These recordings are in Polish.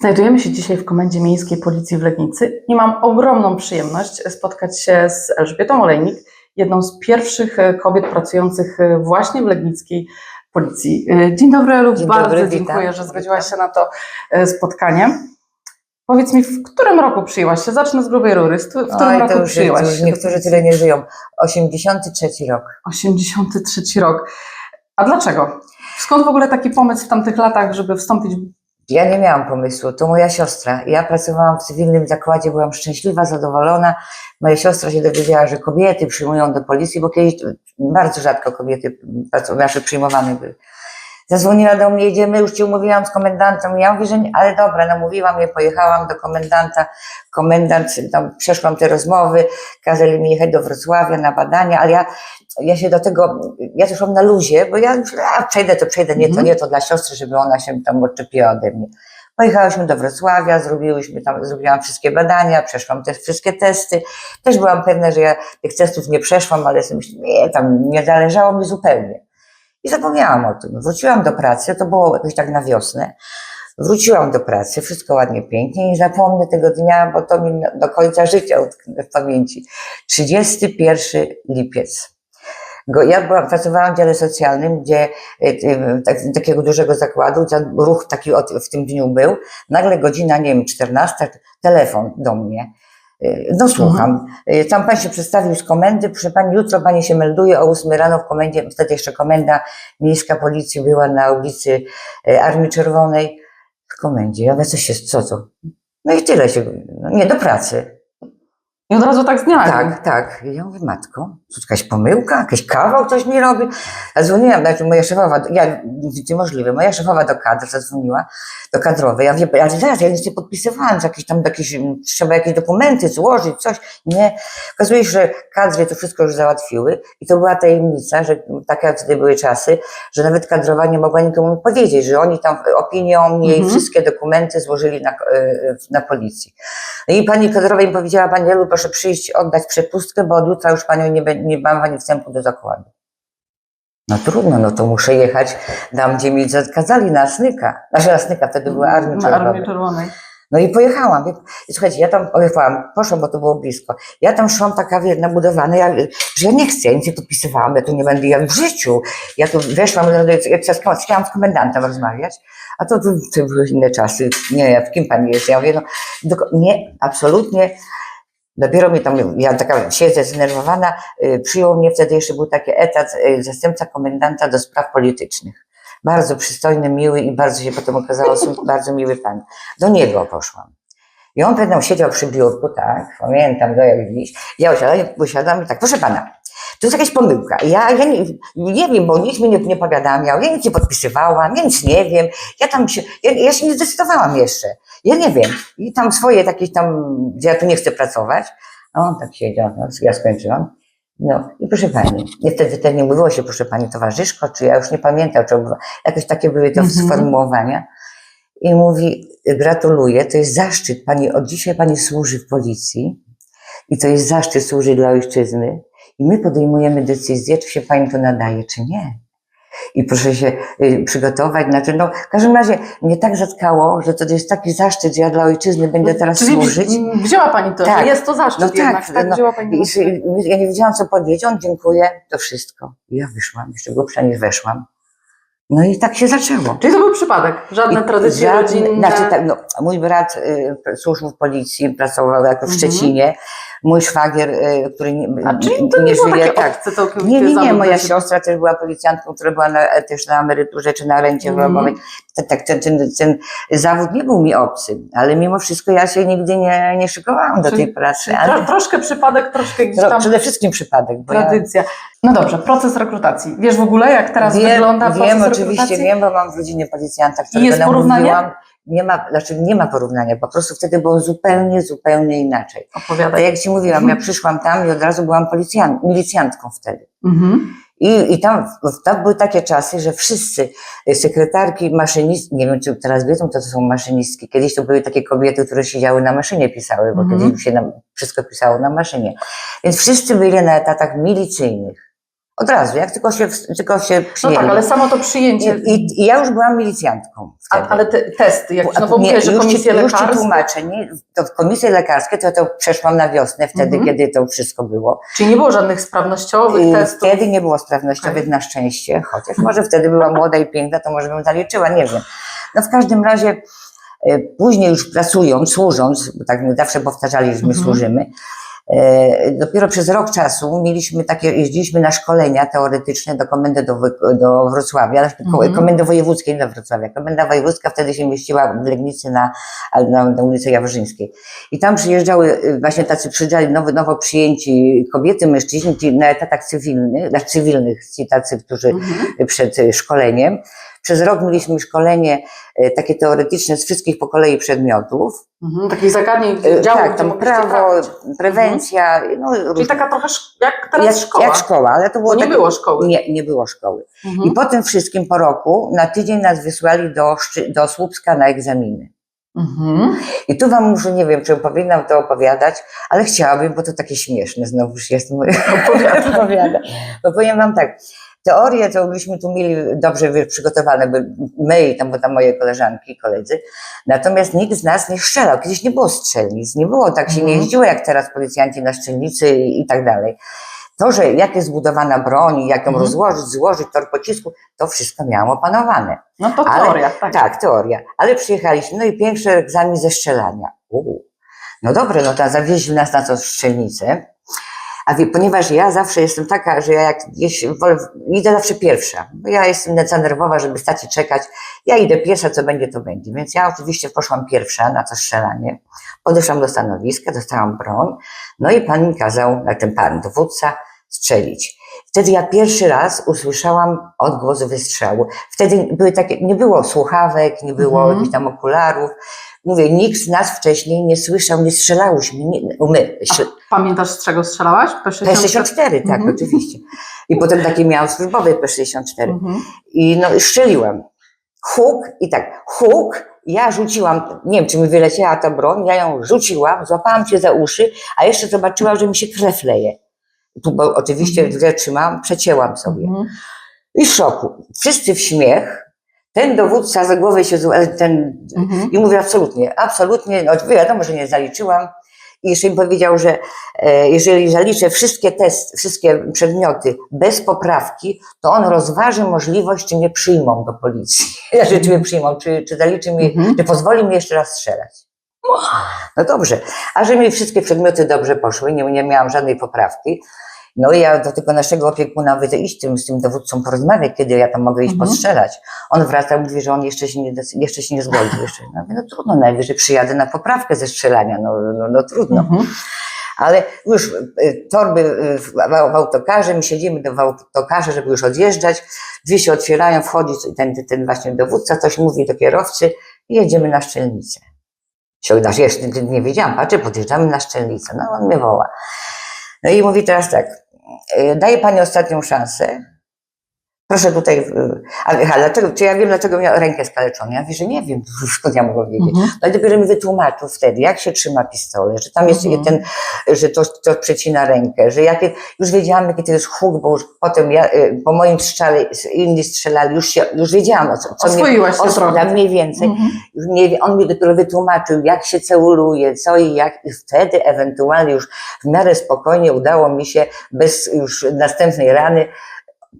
Znajdujemy się dzisiaj w Komendzie Miejskiej Policji w Legnicy i mam ogromną przyjemność spotkać się z Elżbietą Olejnik, jedną z pierwszych e, kobiet pracujących e, właśnie w legnickiej Policji. E, Dzień dobry Elu, Dzień bardzo dobry, dziękuję, witam. że zgodziłaś się na to spotkanie. Powiedz mi, w którym roku przyjęłaś się? Zacznę z grubej rury. W którym Oj, roku już, przyjęłaś już się? niektórzy tyle nie żyją. 83 rok. 83 rok. A dlaczego? Skąd w ogóle taki pomysł w tamtych latach, żeby wstąpić Ja nie miałam pomysłu, to moja siostra. Ja pracowałam w cywilnym zakładzie, byłam szczęśliwa, zadowolona. Moja siostra się dowiedziała, że kobiety przyjmują do policji, bo kiedyś bardzo rzadko kobiety nasze przyjmowane były. Zadzwoniła do mnie, jedziemy, już cię umówiłam z komendantem. Ja mówię, że nie, ale dobra, namówiłam je, pojechałam do komendanta. Komendant, tam przeszłam te rozmowy, kazali mi jechać do Wrocławia na badania, ale ja, ja się do tego, ja też szłam na luzie, bo ja myślę, a przejdę, to przejdę, nie, to Mhm. nie, to dla siostry, żeby ona się tam odczepiła ode mnie. Pojechałyśmy do Wrocławia, zrobiłyśmy tam, zrobiłam wszystkie badania, przeszłam te wszystkie testy. Też byłam pewna, że ja tych testów nie przeszłam, ale sobie myślę, nie, tam nie zależało mi zupełnie. I zapomniałam o tym. Wróciłam do pracy, to było jakoś tak na wiosnę. Wróciłam do pracy, wszystko ładnie, pięknie, nie zapomnę tego dnia, bo to mi do końca życia utknę w pamięci. 31 lipiec. Ja byłam, pracowałam w dziale socjalnym, gdzie y, y, tak, takiego dużego zakładu, ruch taki w tym dniu był. Nagle godzina, nie wiem, 14, telefon do mnie. Y, No słucham. Y, Tam pan się przedstawił z komendy. Proszę pani, jutro pani się melduje o 8 rano w komendzie. Wtedy jeszcze komenda miejska policji była na ulicy y, Armii Czerwonej. W komendzie. Ja mówię, co się, co to? No i tyle się, no nie, do pracy. I od razu tak z dnia? Tak, tak. I ja mówię, matko, co jakaś pomyłka, jakiś kawał coś mi robi. A dzwoniłam, znaczy moja szefowa, ja, niemożliwe, moja szefowa do kadr zadzwoniła, do kadrowej. Ja mówię, ale zaraz, ja nic nie podpisywałam, że jakieś tam jakieś, trzeba jakieś dokumenty złożyć, coś. Nie. Okazuje się, że kadry to wszystko już załatwiły i to była tajemnica, że takie wtedy były czasy, że nawet kadrowa nie mogła nikomu powiedzieć, że oni tam opinię o mnie i Mhm. wszystkie dokumenty złożyli na, e, na policji. No i pani kadrowej mi powiedziała, pani Elu, proszę przyjść, oddać przepustkę, bo od jutra już panią nie, nie mam pani wstępu do zakładu. No trudno, no to muszę jechać tam, gdzie mi zakazali na Asnyka. Znaczy na Asnyka, wtedy była. Armii Czerwonej. No i pojechałam. I słuchajcie, ja tam pojechałam, poszłam, bo to było blisko. Ja tam szłam taka wie, nabudowana, ja, że ja nie chcę, ja nic nie podpisywałam, ja tu nie będę, ja w życiu. Ja tu weszłam, ja chciałam- z komendantem rozmawiać, a to, to, to były inne czasy. Nie, ja, kim pani jest? Ja mówię, no, nie, absolutnie. Dopiero mi tam, ja taka siedzę zdenerwowana, y, przyjął mnie wtedy jeszcze był taki etat y, zastępca komendanta do spraw politycznych. Bardzo przystojny, miły i bardzo się potem okazało, bardzo miły pan. Do niego poszłam. I on pewno siedział przy biurku, tak, pamiętam go jak dziś. Ja usiadam i tak, proszę pana, to jest jakaś pomyłka. Ja, ja nie, nie wiem, bo nikt mi nie, nie powiadamiał, ja nic nie podpisywałam, ja nic nie wiem. Ja tam się, ja, ja się nie zdecydowałam jeszcze. Ja nie wiem. I tam swoje takie tam, gdzie ja tu nie chcę pracować. A on tak siedział, no, ja skończyłam. No i proszę pani, i wtedy, wtedy nie mówiło się, proszę pani towarzyszko, czy ja już nie pamiętam, czy obywa- jakoś takie były to Mhm. sformułowania. I mówi, gratuluję, to jest zaszczyt, pani, od dzisiaj pani służy w policji i to jest zaszczyt służyć dla ojczyzny i my podejmujemy decyzję, czy się pani to nadaje, czy nie. I proszę się y, przygotować, znaczy, no, w każdym razie mnie tak zatkało, że to jest taki zaszczyt, że ja dla ojczyzny będę teraz Czyli służyć. wzięła Pani to, Tak. jest to zaszczyt No tak, jednak, tak? no, Wzięła Pani I, ja nie wiedziałam, co powiedzieć. On dziękuję, to wszystko. I ja wyszłam, jeszcze głupsza niż weszłam. No i tak się zaczęło. Czyli to był przypadek, żadne I tradycje żadne- rodzinne. Znaczy, tak, no, mój brat y, służył w policji, pracował jako w Mhm. Szczecinie. Mój szwagier, y, który nie, A czyli to nie, nie żyje, tak. Nie, nie, nie, moja siostra też była policjantką, która była na, też na emeryturze czy na rencie Mhm. chorobowej. Tak, ten, ten, ten zawód nie był mi obcy, ale mimo wszystko ja się nigdy nie, nie szykowałam do Czyli- tej pracy. Ale tro, troszkę przypadek, troszkę gdzieś tam przede wszystkim przypadek, bo ja tradycja. No dobrze, proces rekrutacji. Wiesz w ogóle, jak teraz wiem, wygląda proces wiem, oczywiście rekrutacji? wiem, bo mam w rodzinie policjanta, I którego jest porównanie? namówiłam. Nie ma, znaczy nie ma porównania, po prostu wtedy było zupełnie, zupełnie inaczej. Tak Opowiadaj. jak Ci mówiłam, ja przyszłam tam i od razu byłam policjant, milicjantką wtedy. Mhm. I, I tam, tam były takie czasy, że wszyscy y, sekretarki, maszynistki, nie wiem czy teraz wiedzą, to, to są maszynistki. Kiedyś to były takie kobiety, które siedziały na maszynie, pisały, bo Mhm. kiedyś się na, wszystko pisało na maszynie. Więc wszyscy byli na etatach milicyjnych. Od razu, jak tylko się, tylko się No przyjęli. tak, ale samo to przyjęcie. I, i, I ja już byłam milicjantką A, ale te testy, jak no bo mówię, że już ci, komisje już ci lekarskie, tłumaczę, nie? To w komisje lekarskie to, to przeszłam na wiosnę, wtedy, Mhm. kiedy to wszystko było. czyli nie było żadnych sprawnościowych I testów. Wtedy nie było sprawnościowych na szczęście, chociaż może wtedy była młoda i piękna, to może bym zaliczyła, nie wiem. No w każdym razie e, później już pracując, służąc, bo tak zawsze powtarzaliśmy, Mhm. służymy, dopiero przez rok czasu mieliśmy takie, jeździliśmy na szkolenia teoretyczne do komendy do, do Wrocławia, Mhm. komendy wojewódzkiej do Wrocławia. Komenda wojewódzka wtedy się mieściła w Legnicy na, na, na ulicy Jaworzyńskiej. I tam przyjeżdżały y, właśnie tacy przyjeżdżali nowo, nowo przyjęci kobiety, mężczyźni ci na etatach cywilnych, cywilnych, ci tacy, którzy Mhm. przed y, szkoleniem. Przez rok mieliśmy szkolenie y, takie teoretyczne z wszystkich po kolei przedmiotów. Mhm. Takich zagadnień, Y, działów, tak, tam prawo, prewencja, no, Czyli różne- taka trochę jak teraz jak, szkoła. jak szkoła, ale to było Bo nie takie- było szkoły. Nie, nie było szkoły. Mhm. I po tym wszystkim po roku na tydzień nas wysłali do, do Słupska na egzaminy. Mhm. I tu wam muszę, nie wiem, czy powinnam to opowiadać, ale chciałabym, bo to takie śmieszne, znowu już jestem opowiada. Bo powiem wam tak, teorię to byśmy tu mieli dobrze przygotowane, by my i tam, tam moje koleżanki i koledzy, natomiast nikt z nas nie strzelał. Kiedyś nie było strzelnic, nie było, tak się nie Mhm. jeździło jak teraz policjanci na strzelnicy i, i tak dalej. To, że jak jest zbudowana broń, jak ją Mhm. rozłożyć, złożyć, tor pocisku, to wszystko miałam opanowane. No to Ale- teoria, tak. Tak, teoria. Ale przyjechaliśmy, no i pierwszy egzamin ze strzelania. Uu. No dobrze, no to zawieźli nas na tą strzelnicę. A wie, ponieważ ja zawsze jestem taka, że ja jak jeśli, wolę, idę zawsze pierwsza, bo ja jestem za nerwowa, żeby stać i czekać. Ja idę pierwsza, co będzie, to będzie. Więc ja oczywiście poszłam pierwsza na to strzelanie. Podeszłam do stanowiska, dostałam broń. No i pan mi kazał, na ten pan, dowódca, strzelić. Wtedy ja pierwszy raz usłyszałam odgłos wystrzału. Wtedy były takie, nie było słuchawek, nie było Mhm. jakichś tam okularów. Mówię, nikt z nas wcześniej nie słyszał, nie strzelałyśmy. Nie, my, Pamiętasz, z czego strzelałaś? P64? P64, tak, Mhm. oczywiście. I potem takie miałam służbowe P64. Mhm. I no, strzeliłam. Huk i tak, huk, ja rzuciłam, nie wiem, czy mi wyleciała ta broń, ja ją rzuciłam, złapałam się za uszy, a jeszcze zobaczyłam, że mi się krew leje. Tu, bo oczywiście Mhm. trzymałam, przecięłam sobie. Mhm. I w szoku. Wszyscy w śmiech. Ten dowódca za głowę się, ten, Mhm. i mówię absolutnie, absolutnie, no wiadomo, że nie zaliczyłam. I jeszcze mi powiedział, że e, jeżeli zaliczę wszystkie testy, wszystkie przedmioty bez poprawki, to on rozważy możliwość, czy mnie przyjmą do policji. Znaczy, czy mnie przyjmą, czy, czy zaliczy mi, Mhm. czy pozwoli mi jeszcze raz strzelać. No dobrze. A że mi wszystkie przedmioty dobrze poszły, nie, nie miałam żadnej poprawki, no i ja do tego naszego opiekuna mówię, iść tym, z tym dowódcą porozmawiać, kiedy ja tam mogę iść Mhm. postrzelać. On wraca, mówi, że on jeszcze się nie, jeszcze się nie zgodził. Jeszcze. No, no trudno, najwyżej przyjadę na poprawkę ze strzelania, no, no, no trudno. Mhm. Ale już y, torby y, w, autokarze, my siedzimy do autokarze, żeby już odjeżdżać, drzwi się otwierają, wchodzi ten, ten właśnie dowódca, coś mówi do kierowcy i jedziemy na szczelnicę. Że jeszcze nie, nie wiedziałam, patrzę, podjeżdżamy na szczelnicę, no on mnie woła. No i mówi teraz tak, y, daję pani ostatnią szansę, proszę tutaj, y, a, aha, dlaczego, czy ja wiem, dlaczego miał rękę skaleczoną? Ja mówię, że nie wiem, skąd ja mogę wiedzieć. Mhm. No i dopiero mi wytłumaczył wtedy, jak się trzyma pistolet, że tam jest Mhm. ten, że to, to przecina rękę, że jakie, już wiedziałam, jaki to jest huk, bo już potem ja, y, po moim strzale, inni strzelali, już, się, już wiedziałam, o co, co Oswoiłaś ja mniej więcej. Mhm. Nie, on mi dopiero wytłumaczył, jak się celuje, co i jak, i wtedy ewentualnie już w miarę spokojnie udało mi się bez już następnej rany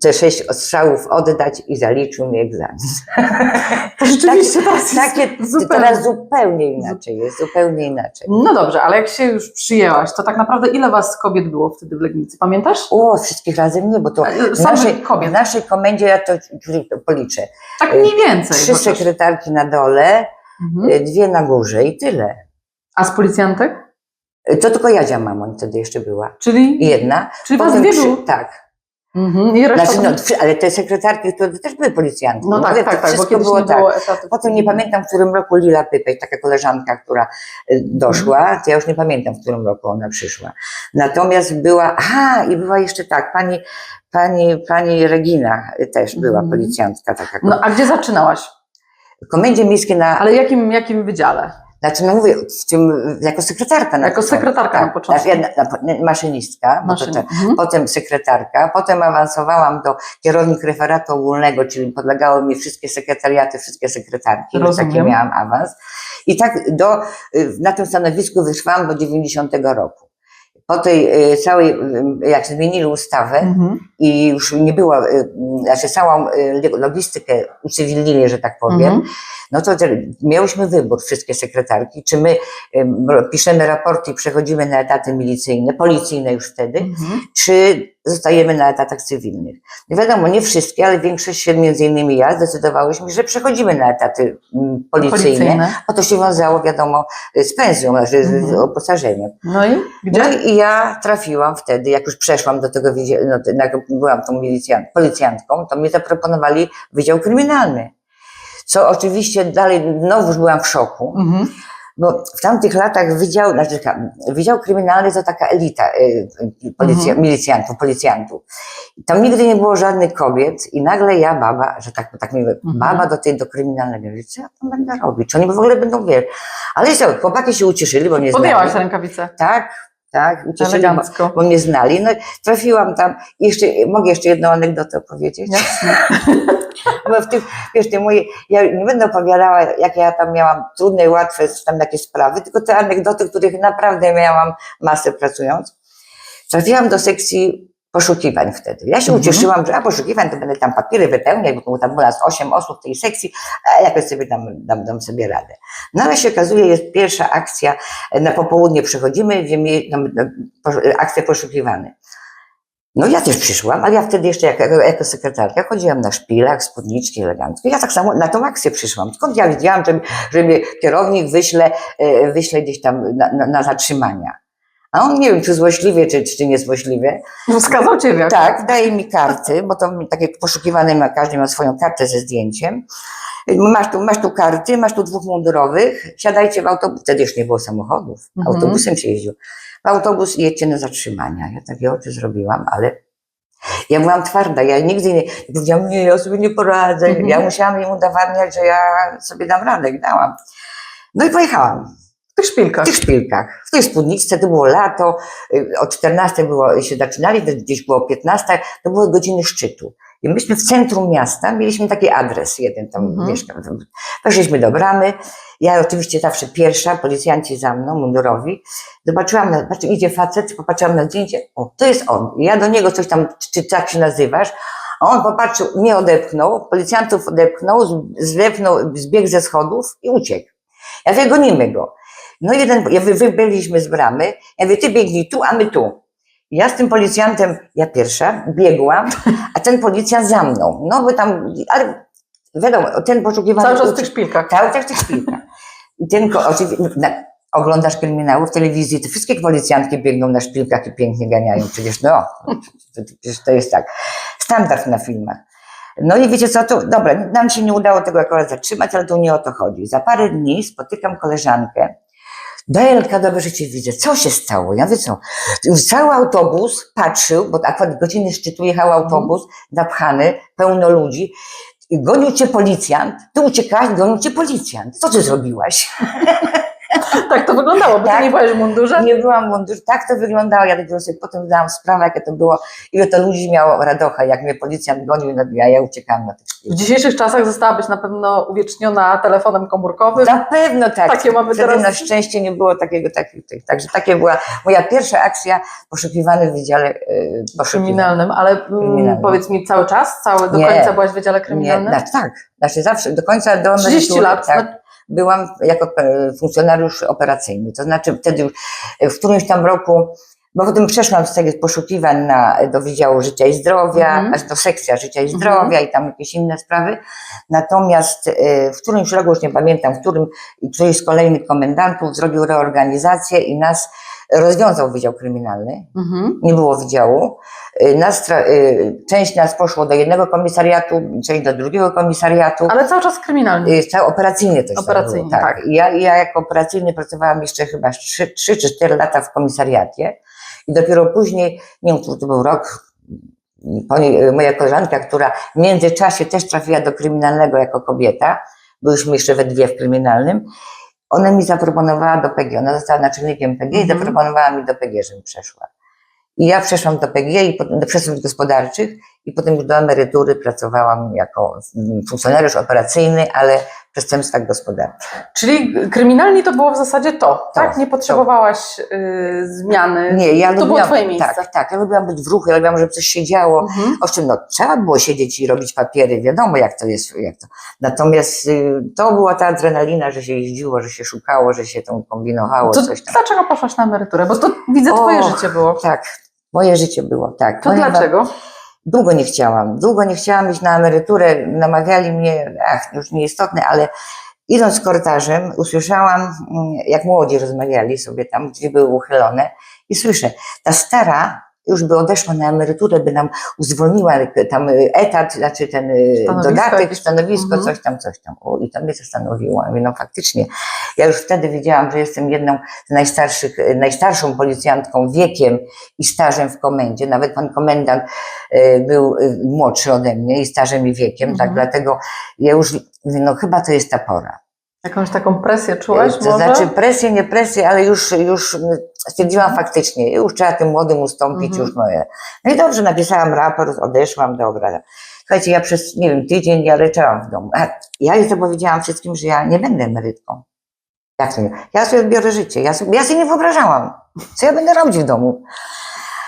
te sześć ostrzałów oddać i zaliczył mi egzamin. To rzeczywiście teraz jest Takie, zupełnie. teraz zupełnie inaczej jest, zupełnie inaczej. No dobrze, ale jak się już przyjęłaś, to tak naprawdę ile was kobiet było wtedy w Legnicy? Pamiętasz? O, wszystkich razem nie, bo to E, w samych naszej, kobiet. w naszej komendzie, ja to, to policzę, Tak mniej więcej. trzy chociaż. sekretarki na dole, Mhm. y, dwie na górze i tyle. A z policjantek? To tylko Jadzia Mamoń wtedy jeszcze była. Czyli, Jedna. czyli was Potem dwie trzy- było? Tak. Mhm. I reszta Znaczy, no, ale te sekretarki, to też były policjantki. no tak, tak, tak, bo wszystko było tak. było. Potem nie pamiętam, w którym roku Lila Pypej, taka koleżanka, która y, doszła, Mhm. to ja już nie pamiętam, w którym roku ona przyszła. Natomiast była, aha, i była jeszcze tak, pani, pani, pani Regina też była Mhm. policjantka taka. No a gdzie zaczynałaś? W Komendzie Miejskiej na, Ale jakim, jakim wydziale? Znaczy, no mówię, w tym, jako sekretarka. na Jako początku, sekretarka na tak. początku. Ja na, na, maszynistka, Maszyny. te- Mhm. potem sekretarka, potem awansowałam do kierownik referatu ogólnego, czyli podlegały mi wszystkie sekretariaty, wszystkie sekretarki, już taki Rozumiem. miałam awans. I tak do, y, na tym stanowisku wytrwałam do 90 roku. Po tej y, całej, y, jak zmienili ustawę Mhm. i już nie było, y, znaczy całą logistykę ucywilnili, że tak powiem, Mhm. No to te, miałyśmy wybór, wszystkie sekretarki, czy my piszemy raporty i przechodzimy na etaty milicyjne, policyjne już wtedy, Mhm. czy zostajemy na etatach cywilnych. No wiadomo, nie wszystkie, ale większość się, między innymi ja, zdecydowałyśmy, że przechodzimy na etaty mm, policyjne, Policyjne. bo to się wiązało, wiadomo, z pensją, znaczy z, z Mhm. uposażeniem. No i gdzie? No i ja trafiłam wtedy, jak już przeszłam do tego, no, byłam tą milicjant, policjantką, to mi zaproponowali Wydział Kryminalny. Co oczywiście dalej, znowuż byłam w szoku, Mhm. bo w tamtych latach Wydział, znaczy, Wydział Kryminalny to taka elita y, y, policja, Mhm. milicjantów, policjantów. Tam nigdy nie było żadnych kobiet i nagle ja, baba, że tak, tak mówię, Mhm. baba do tej, do kryminalnego, mówię, co ja tam będę robić? Czy oni w ogóle będą, wiesz, ale co, chłopaki się ucieszyli, bo mnie Podjęłaś znali. rękawicę. Tak, tak, ucieszyli, bo, bo mnie znali. No, trafiłam tam i jeszcze, mogę jeszcze jedną anegdotę opowiedzieć? Jasne. Bo w tych, wiesz, te moje, ja nie będę opowiadała, jak ja tam miałam trudne i łatwe tam jakieś sprawy, tylko te anegdoty, których naprawdę miałam masę pracując. Trafiłam do sekcji poszukiwań wtedy. Ja się Mhm. ucieszyłam, że a poszukiwań to będę tam papiery wypełniać, bo tam było nas 8 osób w tej sekcji, a jakoś sobie dam, dam, dam sobie radę. No ale się okazuje, jest pierwsza akcja, na popołudnie przychodzimy, wiemy, tam, no, po- akcja poszukiwany. No ja też przyszłam, ale ja wtedy jeszcze jako, jako sekretarka chodziłam na szpilach, spódniczki eleganckie. Ja tak samo na tą akcję przyszłam. Skąd ja wiedziałam, że, że mnie kierownik wyśle, e, wyśle gdzieś tam na, na, na zatrzymania. A on nie wiem, czy złośliwie, czy, czy niezłośliwie. Wskazał ciebie. Tak, daje mi karty, bo to takie poszukiwane ma, każdy ma swoją kartę ze zdjęciem. Masz tu, masz tu karty, masz tu dwóch mundurowych, siadajcie w autobus. Wtedy już nie było samochodów, Mhm. autobusem się jeździł. W autobus i jedźcie na zatrzymania. Ja takie oczy zrobiłam, ale ja byłam twarda, ja nigdy nie, powiedziałam, nie, ja sobie nie poradzę. Mhm. Ja musiałam im udowadniać, że ja sobie dam radę dałam. No i pojechałam. W tych szpilkach. W tych szpilkach, w tej spódniczce, to było lato, y, o 14 było, się zaczynali, to gdzieś było 15, to były godziny szczytu. I myśmy w centrum miasta mieliśmy taki adres jeden tam Mhm. mieszkał. Weszliśmy do bramy. Ja oczywiście zawsze pierwsza, policjanci za mną, mundurowi. Zobaczyłam, na, idzie facet, popatrzyłam na zdjęcie, o, to jest on. I ja do niego coś tam, czy tak się nazywasz? A on popatrzył, mnie odepchnął, policjantów odepchnął, zlepnął, zbiegł ze schodów i uciekł. Ja mówię, gonimy go. No jeden, ja wy, wybyliśmy z bramy, ja mówię, ty biegnij tu, a my tu. Ja z tym policjantem, ja pierwsza, biegłam, a ten policjant za mną. No bo tam, ale wiadomo, ten poszukiwany... Cały czas w tych szpilkach. Cały czas w tych szpilkach. I ten, oczywiście, na, oglądasz kryminały w telewizji, to wszystkie policjantki biegną na szpilkach i pięknie ganiają. Przecież no, to, przecież to jest tak. Standard na filmach. No i wiecie co, to dobra, nam się nie udało tego akurat zatrzymać, ale tu nie o to chodzi. Za parę dni spotykam koleżankę. Dajelka, dobre życie widzę. Co się stało? Ja wiem co. Cały autobus patrzył, bo akurat godziny szczytu jechał autobus napchany, pełno ludzi. Gonił cię policjant, ty uciekałaś, gonił cię policjant. Co ty zrobiłaś? Tak to wyglądało, bo Tak. ty nie byłaś w mundurze. Nie byłam w mundurze. Tak to wyglądało. Ja dopiero sobie potem zdałam sprawę, jakie to było. Ile to ludzi miało radocha, jak mnie policjant gonił, ja, ja uciekałam na tych W dzisiejszych czasach zostałabyś na pewno uwieczniona telefonem komórkowym. Na pewno tak. Takie mamy Wtedy teraz- na szczęście nie było takiego, takich, tych. Także takie była moja pierwsza akcja poszukiwany w Wydziale yy, kryminalnym, ale mm, Kryminalnym. powiedz mi cały czas, cały, do Nie. końca byłaś w Wydziale Nie, Kryminalnym? znaczy, tak. Znaczy zawsze, do końca do 30 emerytury, lat. Tak, byłam jako e, funkcjonariusz operacyjny. To znaczy wtedy już e, w którymś tam roku, bo potem przeszłam z tego poszukiwań na, do Wydziału Życia i Zdrowia, Mhm. aż do sekcja Życia i Mhm. Zdrowia i tam jakieś inne sprawy. Natomiast e, w którymś roku, już nie pamiętam, w którym któryś z kolejnych komendantów zrobił reorganizację i nas rozwiązał Wydział Kryminalny Mhm. nie było wydziału. Y, Nas, y, część nas poszło do jednego komisariatu, część do drugiego komisariatu. Ale cały czas kryminalny. Y, Cały operacyjnie się Operacyjnie, tak. tak. Ja, ja jako operacyjny pracowałam jeszcze chyba 3, 3 czy 4 lata w komisariacie i dopiero później, nie wiem, to był rok, moja koleżanka, która w międzyczasie też trafiła do kryminalnego jako kobieta, byliśmy jeszcze we dwie w kryminalnym, ona mi zaproponowała do PG, ona została naczelnikiem PG i Mhm. zaproponowała mi do PG, żebym przeszła. I ja przeszłam do PG i do przestępstw gospodarczych i potem już do emerytury pracowałam jako funkcjonariusz operacyjny, ale w przestępstwach gospodarczych. Czyli kryminalni to było w zasadzie to, tak? to. Nie potrzebowałaś y, zmiany. Nie, ja to było lubiłam, twoje miejsce. tak, tak, ja lubiłam być w ruchu, ja lubiłam, żeby coś się działo. Mhm. Owszem, no, trzeba było siedzieć i robić papiery, wiadomo jak to jest. Jak to. Natomiast y, to była ta adrenalina, że się jeździło, że się szukało, że się tam kombinowało, To coś tam. dlaczego poszłaś na emeryturę? Bo to widzę, twoje Och, życie było. Tak, moje życie było, tak. To dlaczego? Długo nie chciałam, długo nie chciałam iść na emeryturę, namawiali mnie, ach, już nieistotne, ale idąc korytarzem usłyszałam, mm, jak młodzi rozmawiali sobie tam, gdzie były uchylone i słyszę, ta stara już by odeszła na emeryturę, by nam uzwolniła tam y, etat, znaczy ten y, Stanowisko dodatek, stanowisko, Mhm. coś tam, coś tam. O, I to mnie zastanowiło. Mówię, no faktycznie, ja już wtedy wiedziałam, że jestem jedną z najstarszych, najstarszą policjantką wiekiem i stażem w komendzie. Nawet pan komendant był młodszy ode mnie i stażem i wiekiem, Mhm. tak dlatego ja już, no chyba to jest ta pora. Jakąś taką presję czułaś To może? znaczy presję, nie presję, ale już, już stwierdziłam faktycznie, już trzeba tym młodym ustąpić, Mhm. już moje. No i dobrze, napisałam raport, odeszłam, dobra. Słuchajcie, ja przez, nie wiem, tydzień ja leczałam w domu. Ja już powiedziałam wszystkim, że ja nie będę emerytką. Jak nie? Ja sobie biorę życie. Ja sobie, ja sobie nie wyobrażałam, co ja będę robić w domu.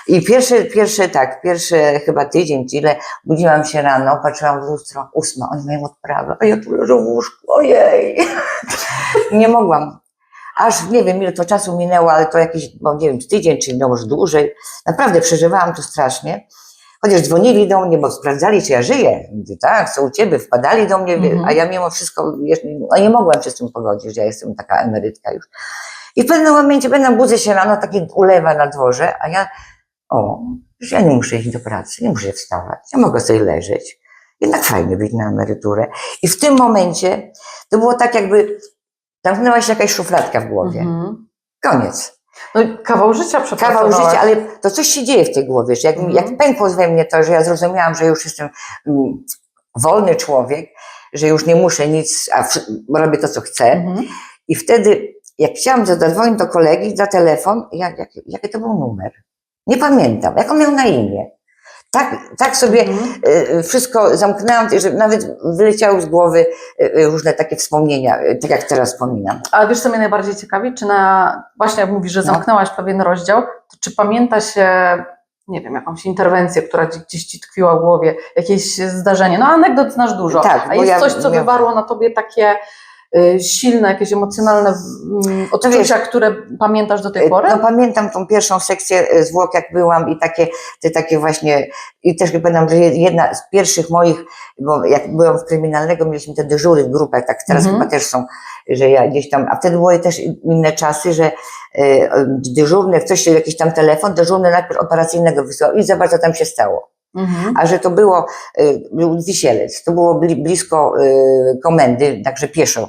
I pierwszy, pierwszy tak, pierwszy chyba tydzień, ile, budziłam się rano, patrzyłam w lustro, ósma, oni mają odprawę, a ja tu leżę w łóżku, ojej. nie mogłam. Aż nie wiem, ile to czasu minęło, ale to jakiś, bo nie wiem, tydzień, czy no może dłużej. Naprawdę przeżywałam to strasznie. Chociaż dzwonili do mnie, bo sprawdzali, czy ja żyję. Mówię, tak, co u ciebie, wpadali do mnie, Mhm. a ja mimo wszystko, no nie mogłam się z tym pogodzić, że ja jestem taka emerytka już. I w pewnym momencie będę budzę się rano, takie ulewa na dworze, a ja, o, że ja nie muszę iść do pracy, nie muszę wstawać, ja mogę sobie leżeć. Jednak fajnie być na emeryturę. I w tym momencie to było tak jakby, zamknęła się jakaś szufladka w głowie. Mhm. Koniec. No i kawał życia Kawał życia, ale to coś się dzieje w tej głowie, że jak, Mhm. jak pękło we mnie to, że ja zrozumiałam, że już jestem mm, wolny człowiek, że już nie muszę nic, a wszy- robię to, co chcę. Mhm. I wtedy, jak chciałam zadzwonić do kolegi za telefon, jak, jak, jaki to był numer? Nie pamiętam. Jak on miał na imię? Tak, tak sobie Mhm. y, y, wszystko zamknęłam, że nawet wyleciały z głowy y, różne takie wspomnienia, tak jak teraz wspominam. Ale wiesz, co mnie najbardziej ciekawi? Czy na, właśnie jak mówisz, że No. zamknęłaś pewien rozdział, to czy pamięta się, nie wiem, jakąś interwencję, która gdzieś ci tkwiła w głowie, jakieś zdarzenie? No anegdot znasz dużo, Tak, a jest ja coś, co miałam- wywarło na tobie takie silne, jakieś emocjonalne mm, odczucia, które pamiętasz do tej pory? No pamiętam tą pierwszą sekcję e, zwłok, jak byłam i takie, te takie właśnie, i też pamiętam, że jedna z pierwszych moich, bo jak byłam w kryminalnego, mieliśmy te dyżury w grupach, tak teraz Mhm. chyba też są, że ja gdzieś tam, a wtedy były też inne czasy, że e, dyżurny, ktoś się jakiś tam telefon, dyżurny najpierw operacyjnego wysłał i zobacz, co tam się stało. Mhm. A że to było, y, był wisielec, to było bli, blisko y, komendy, także pieszo.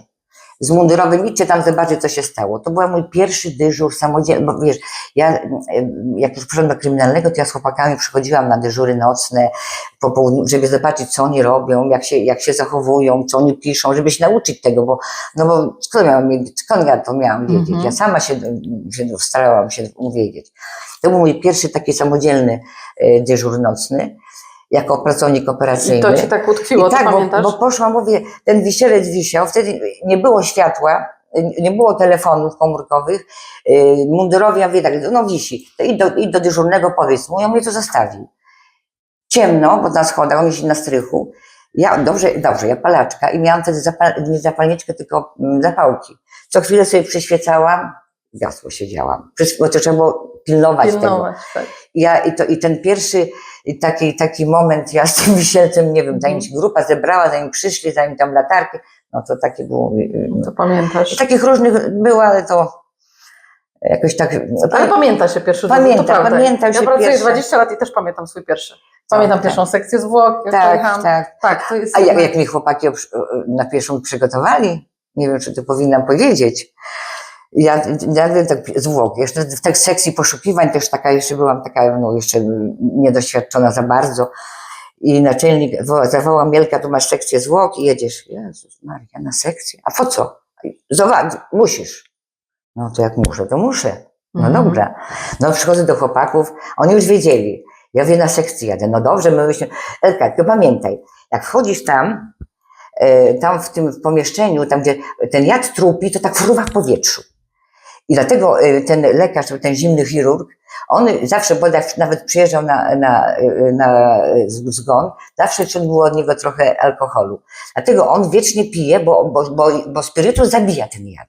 Z mundurowym, idźcie tam zobaczyć, co się stało. To był mój pierwszy dyżur samodzielny, bo wiesz, ja jak już przyszedłem do kryminalnego, to ja z chłopakami przychodziłam na dyżury nocne, po południu, żeby zobaczyć, co oni robią, jak się, jak się zachowują, co oni piszą, żeby się nauczyć tego, bo, no bo skąd, miałam, skąd ja to miałam wiedzieć? Mhm. Ja sama się, się starałam się uwiedzieć. To był mój pierwszy taki samodzielny y, dyżur nocny jako pracownik operacyjny. I to ci tak utkwiło, I tak, to bo, pamiętasz? bo poszłam, mówię, ten wisielec wisiał, wtedy nie było światła, nie było telefonów komórkowych, yy, mundurowi, ja mówię tak, no wisi, to idź do, idź do dyżurnego, powiedz mu, ja mówię, to zostawi. Ciemno, bo na schodach, on jest na strychu, ja, dobrze, dobrze, ja palaczka i miałam wtedy zapal, nie zapalniczkę, tylko mm, zapałki. Co chwilę sobie przyświecałam, gasło siedziałam, Przys- bo to trzeba było pilnować, tego. Pilnować, tak. Ja, i, to, I ten pierwszy taki, taki moment, ja z tym wisielcem, nie wiem, zanim się grupa zebrała, zanim przyszli, zanim tam latarki, no to takie było. y, y, To pamiętasz. Takich różnych było, ale to jakoś tak. Ale pamięta się pierwszy Pamiętam, to prawda. pamiętam Ja się pracuję pierwsze. 20 lat i też pamiętam swój pierwszy. Pamiętam Tak, pierwszą sekcję zwłok, jak Tak, pojechałam. tak. Tak, to jest... A jak, jak mi chłopaki na pierwszą przygotowali, nie wiem, czy to powinnam powiedzieć. Ja, ja tak zwłok, jeszcze w tej sekcji poszukiwań też taka jeszcze byłam taka, no jeszcze niedoświadczona za bardzo. I naczelnik wo- zawołał Mielka, tu masz sekcję zwłok i jedziesz. Jezus Maria, na sekcję. A po co? Zobacz, musisz. No to jak muszę, to muszę. No Mhm. dobra. No przychodzę do chłopaków, oni już wiedzieli. Ja wiem na sekcji jadę. No dobrze, my myślimy. Elka, tylko pamiętaj, jak wchodzisz tam, e, tam w tym pomieszczeniu, tam gdzie ten jad trupi, to tak fruwa w powietrzu. I dlatego e, ten lekarz, ten zimny chirurg, on zawsze, bo jak nawet przyjeżdżał na, na, e, na z- zgon, zawsze czuł było od niego trochę alkoholu. Dlatego on wiecznie pije, bo, bo, bo, bo spirytus zabija ten jad.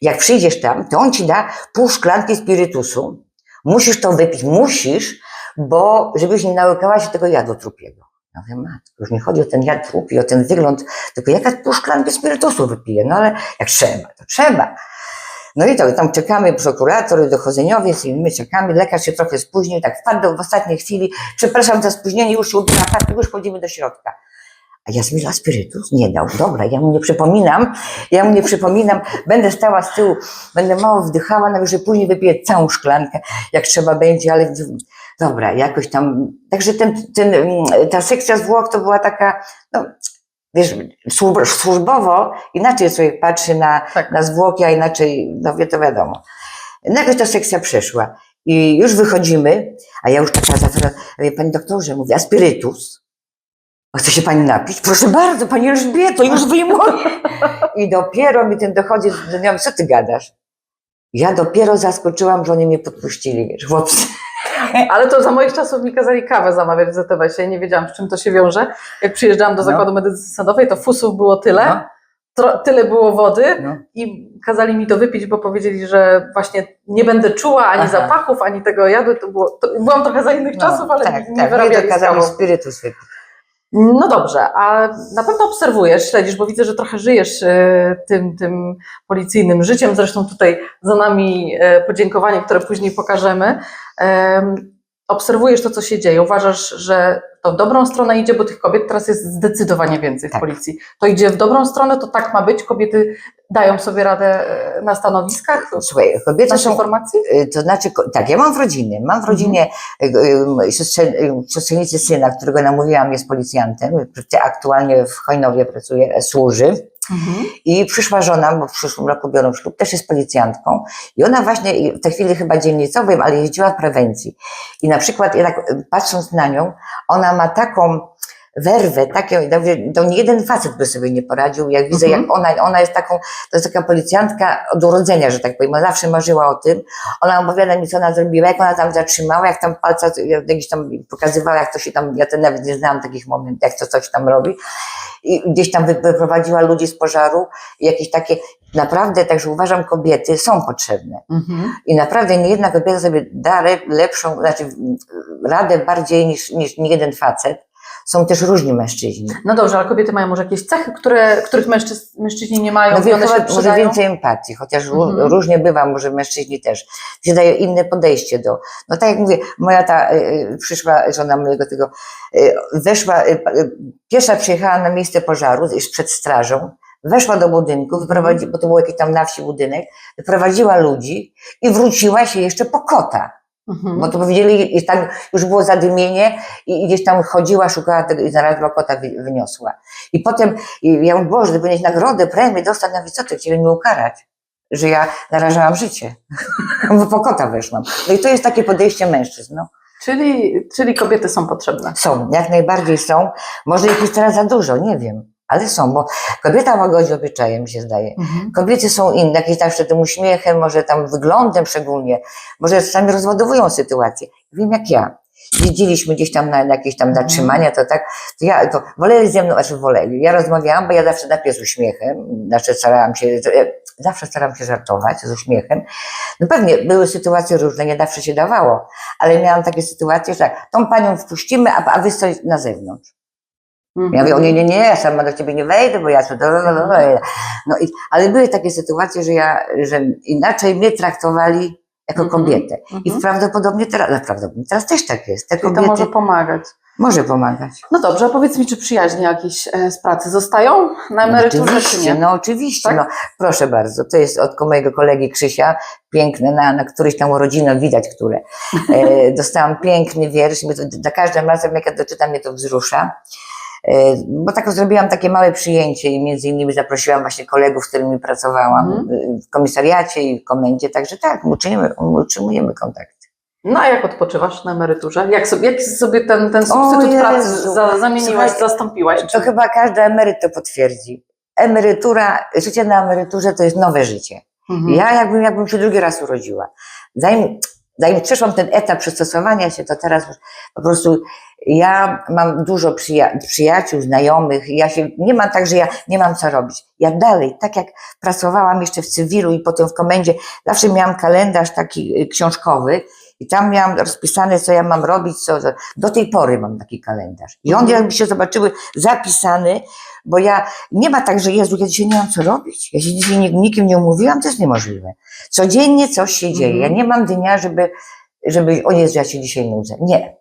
Jak przyjdziesz tam, to on ci da pół szklanki spirytusu. Musisz to wypić, musisz, bo żebyś nie nałykała się tego jadu trupiego. Ja mówię, matko, już nie chodzi o ten jad trupi, o ten wygląd, tylko jaka pół szklanki spirytusu wypije. No ale jak trzeba, to trzeba. No i to, tam czekamy, prokurator, dochodzeniowiec i my czekamy, lekarz się trochę spóźnił, tak wpadł w ostatniej chwili, przepraszam za spóźnienie, już się ubiera już chodzimy do środka. A ja sobie, a spirytus nie dał. Dobra, ja mu nie przypominam, ja mu nie przypominam, będę stała z tyłu, będę mało wdychała, najwyżej później wypiję całą szklankę, jak trzeba będzie, ale dobra, jakoś tam. Także ten, ten, ta sekcja zwłok to była taka, no, wiesz, służb- służbowo inaczej sobie patrzy na, Tak. na zwłoki, a inaczej, no wie to wiadomo. No jakoś ta sekcja przeszła i już wychodzimy, a ja już taka zawsze, panie doktorze, mówię, a spirytus? A chce się pani napić? Proszę bardzo, pani Elżbieto, już wyjmuję. I dopiero mi ten dochodzi do nią, co ty gadasz? Ja dopiero zaskoczyłam, że oni mnie podpuścili, wiesz, chłopcy. Ale to za moich czasów mi kazali kawę zamawiać w ZTWS-ie, ja nie wiedziałam, z czym to się wiąże. Jak przyjeżdżałam do No. zakładu medycyny sadowej, to fusów było tyle, No, tro, tyle było wody no. i kazali mi to wypić, bo powiedzieli, że właśnie nie będę czuła ani Aha. zapachów, ani tego jadu. To było, to, byłam trochę za innych No, czasów, ale tak, nie tak, wyrabiali kazali spirytus wypić. No dobrze, a na pewno obserwujesz, śledzisz, bo widzę, że trochę żyjesz e, tym, tym policyjnym życiem. Zresztą tutaj za nami e, podziękowanie, które później pokażemy. Obserwujesz to, co się dzieje. Uważasz, że to w dobrą stronę idzie, bo tych kobiet teraz jest zdecydowanie więcej w Tak. policji. To idzie w dobrą stronę, to tak ma być. Kobiety dają sobie radę e, na stanowiskach. Słuchaj, kobiety są informacji? Y, To znaczy, tak, ja mam w rodzinie. Mam w rodzinie siostrze, y, siostrzenicę syna, którego namówiłam, jest policjantem. Aktualnie w Hojnowie pracuje, służy. Mhm. I przyszła żona, bo w przyszłym roku biorą ślub, też jest policjantką. I ona właśnie, w tej chwili chyba dzielnicową, ale jeździła w prewencji. I na przykład, tak y, patrząc na nią, ona ma taką werwę, takie, mówię, to nie jeden facet by sobie nie poradził. Jak widzę, Mhm. jak ona, ona jest taką, to jest taka policjantka od urodzenia, że tak powiem. Ona zawsze marzyła o tym. Ona opowiada mi, co ona zrobiła, jak ona tam zatrzymała, jak tam palca, jak gdzieś tam pokazywała, jak to się tam, ja to nawet nie znałam takich momentów, jak to coś tam robi. I gdzieś tam wy- wyprowadziła ludzi z pożaru jakieś takie, naprawdę, także uważam, kobiety są potrzebne. Mhm. I naprawdę nie jedna kobieta sobie da lepszą, znaczy radę bardziej niż, niż nie jeden facet. Są też różni mężczyźni. No dobrze, ale kobiety mają może jakieś cechy, które, których mężczyz, mężczyźni nie mają No one się może więcej empatii, chociaż Mhm. różnie bywa, może mężczyźni też. Się daje inne podejście do. No tak jak mówię, moja ta y, przyszła żona mojego tego, y, weszła, y, pierwsza przyjechała na miejsce pożaru, już przed strażą, weszła do budynku, wyprowadzi, bo to był jakiś tam na wsi budynek, wyprowadziła ludzi i wróciła się jeszcze po kota. Mhm. Bo to powiedzieli, i tak już było zadymienie i gdzieś tam chodziła, szukała tego i znalazła kota, wy- wyniosła. I potem i ja mówię, Boże, ty powinieneś nagrodę, premię dostać, na co ty chcieli mnie ukarać, że ja narażałam życie, bo po kota weszłam. No i to jest takie podejście mężczyzn. No. Czyli, czyli kobiety są potrzebne. Są, jak najbardziej są. Może ich jest teraz za dużo, nie wiem, ale są, bo kobieta łagodzi obyczajem, mi się zdaje. Mhm. Kobiety są inne, jakieś zawsze tym uśmiechem, może tam wyglądem szczególnie, może czasami rozładowują sytuację. Wiem jak ja. Jeździliśmy gdzieś tam na, na jakieś tam Mhm. zatrzymania, to tak, to ja, to woleli ze mną, znaczy woleli. Ja rozmawiałam, bo ja zawsze najpierw z uśmiechem, znaczy starałam się, zawsze staram się żartować z uśmiechem. No pewnie były sytuacje różne, nie zawsze się dawało, ale miałam takie sytuacje, że tak, tą panią wpuścimy, a, a wy stoi na zewnątrz. Ja mówię, o nie, nie, nie, ja sama do ciebie nie wejdę, bo ja tu... No i, ale były takie sytuacje, że ja, że inaczej mnie traktowali jako Mhm. kobietę. I Mhm. prawdopodobnie teraz, no prawdopodobnie teraz też tak jest. Te Czyli to kobiety może może... pomagać. pomagać. No dobrze, a powiedz mi, czy przyjaźnie jakieś e, z pracy zostają na emeryturze, czy oczywiście, nie? no oczywiście, Tak? no proszę bardzo. To jest od mojego kolegi Krzysia, piękne, na, na któryś tam urodzinach widać, które. E, dostałam piękny wiersz, mnie to, za każdym razem jak ja doczytam, mnie to wzrusza. E, Bo tak zrobiłam takie małe przyjęcie i między innymi zaprosiłam właśnie kolegów, z którymi pracowałam e, w komisariacie i w komendzie, także tak, utrzymujemy, utrzymujemy kontakt. No a jak odpoczywasz na emeryturze? Jak sobie, jak sobie ten, ten substytut Jezu. pracy za, zamieniłaś, Słuchaj, zastąpiłaś? To Czy... chyba każdy emeryt to potwierdzi. Emerytura, życie na emeryturze to jest nowe życie. Mhm. Ja jakbym, jakbym się drugi raz urodziła. Zanim, zanim przeszłam ten etap przystosowania się, to teraz po prostu ja mam dużo przyja przyjaciół, znajomych. Ja się, nie mam tak, że ja nie mam co robić. Ja dalej, tak jak pracowałam jeszcze w cywilu i potem w komendzie, zawsze miałam kalendarz taki y, książkowy i tam miałam rozpisane, co ja mam robić, co, do tej pory mam taki kalendarz. I on Mhm. jakby się zobaczyły zapisany, bo ja, nie ma tak, że Jezu, ja dzisiaj nie mam co robić, ja się dzisiaj ni- nikim nie umówiłam, to jest niemożliwe. Codziennie coś się dzieje. Ja Mhm. nie mam dnia, żeby, żeby, o Jezu, ja się dzisiaj nudzę. Nie.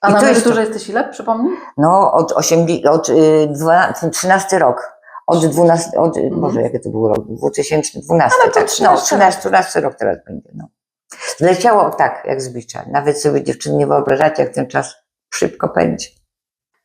A i na emeryturze jesteś ile, przypomnij? No, od, 8, od y, 12, 13 rok. Od 12, od, Mhm. Boże, jaki to był rok? 2012. Ale to tak, 13 no, 13, 13 rok teraz będzie, no. Zleciało tak, jak z bicza. Nawet sobie dziewczyny nie wyobrażacie, jak ten czas szybko pędzi.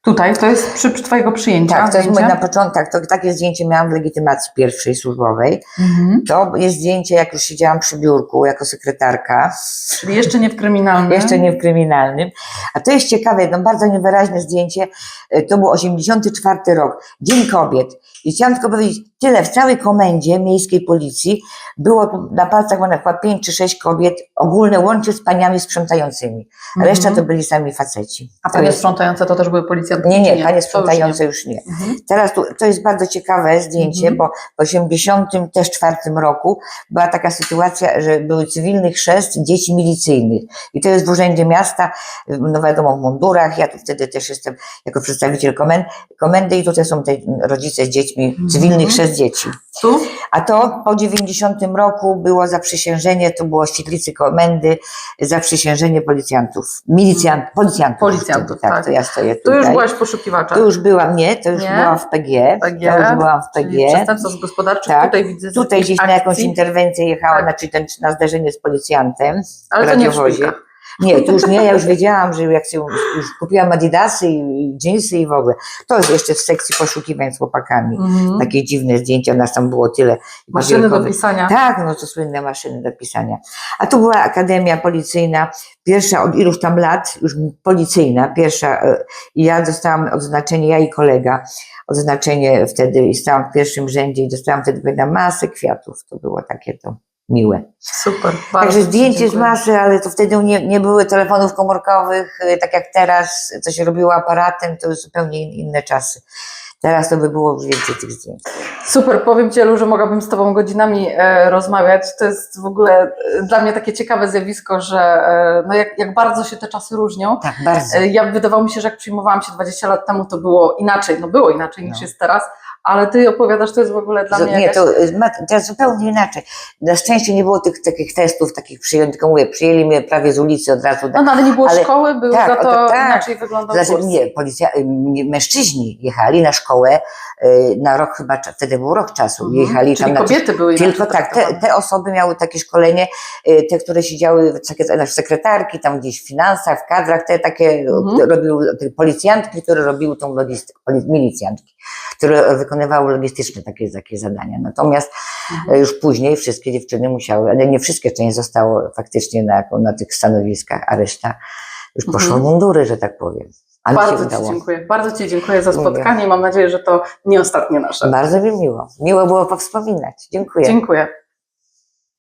Tutaj, to jest przy, przy twojego przyjęcia. Tak, to jest zdjęcie? na początek, to takie zdjęcie miałam w legitymacji pierwszej służbowej. Mhm. To jest zdjęcie, jak już siedziałam przy biurku jako sekretarka, Czyli jeszcze nie w kryminalnym. jeszcze nie w kryminalnym. A to jest ciekawe, jedno bardzo niewyraźne zdjęcie. E, To był 84 rok, Dzień Kobiet. I chciałam tylko powiedzieć, tyle w całej komendzie miejskiej policji było tu na palcach chyba chyba 5 czy 6 kobiet, ogólne łącznie z paniami sprzątającymi. A Mhm. reszta to byli sami faceci. A panie jest- sprzątające to też były policjanty? Nie, nie, To panie już sprzątające już nie. Mhm. Teraz tu, to jest bardzo ciekawe zdjęcie, Mhm. bo w 80 też czwartym roku była taka sytuacja, że były cywilny chrzest dzieci milicyjnych. I to jest w Urzędzie Miasta, no wiadomo, w mundurach. Ja tu wtedy też jestem jako przedstawiciel komend, komendy i tutaj są te rodzice z dziećmi, Mhm. cywilny chrzest dzieci. Tu? A to po 90 roku było zaprzysiężenie, to było w świetlicy komendy, zaprzysiężenie policjantów, milicjant, policjantów. Policjantów, wtedy, tak. To ja stoję Tu tutaj. już byłaś poszukiwacza. To już byłam, nie, to już Nie? byłam w PG. PG, To już byłam w PG. przestępstw gospodarczych. Tak. Tutaj widzę Tutaj gdzieś na jakąś akcji. interwencję jechałam, Tak. znaczy ten, na zderzenie z policjantem Ale w to nie w. Nie, to już nie, ja już wiedziałam, że jak się już kupiłam adidasy i dżinsy i w ogóle. To jest jeszcze w sekcji poszukiwań z chłopakami. Mhm. Takie dziwne zdjęcia, nas tam było tyle. Maszyny do pisania. Tak, no to słynne maszyny do pisania. A tu była Akademia Policyjna, pierwsza od iluś tam lat, już policyjna, pierwsza. e, I ja dostałam odznaczenie, ja i kolega, odznaczenie wtedy i stałam w pierwszym rzędzie i dostałam wtedy pamiętam, masę kwiatów. To było takie to miłe. Super. Także ci zdjęcie z dziękuję. masy, ale to wtedy nie, nie były telefonów komórkowych, e, tak jak teraz, co się robiło aparatem, to zupełnie in- inne czasy. Teraz to by było już więcej tych zdjęć. Super, powiem Ci, Elu, że mogłabym z Tobą godzinami e, rozmawiać. To jest w ogóle e, dla mnie takie ciekawe zjawisko, że e, no jak, jak bardzo się te czasy różnią. Tak, bardzo. E, ja wydawało mi się, że jak przyjmowałam się 20 lat temu, to było inaczej. No było inaczej niż No. jest teraz, ale Ty opowiadasz, to jest w ogóle dla Zu- mnie nie, jakaś... to, y, ma- teraz zupełnie inaczej. Na szczęście nie było tych takich testów, takich przyjęć, tylko mówię, przyjęli mnie prawie z ulicy od razu. No, no ale nie było ale- szkoły, był tak, za to to tak. inaczej wyglądał Znaczy, kurs. nie, policja, mężczyźni jechali na szkołę na rok chyba, wtedy był rok czasu, Mhm. jechali Czyli tam na kobiety były inaczej Tylko tak, te, te osoby miały takie szkolenie, y, te, które siedziały w sekre- w sekretarki, tam gdzieś w finansach, w kadrach, te takie Mhm. które robiły, te policjantki, które robiły tą logistykę, milicjantki, które wykonywały logistyczne takie, takie zadania. Natomiast Mhm. e, już później wszystkie dziewczyny musiały, ale nie wszystkie, część zostało faktycznie na, na tych stanowiskach, a reszta już poszło Mhm. mundury, że tak powiem. Ale Bardzo Ci dziękuję. Bardzo Ci dziękuję za spotkanie. Mam nadzieję, że to nie ostatnie nasze. Bardzo mi miło. Miło było powspominać. Dziękuję. Dziękuję.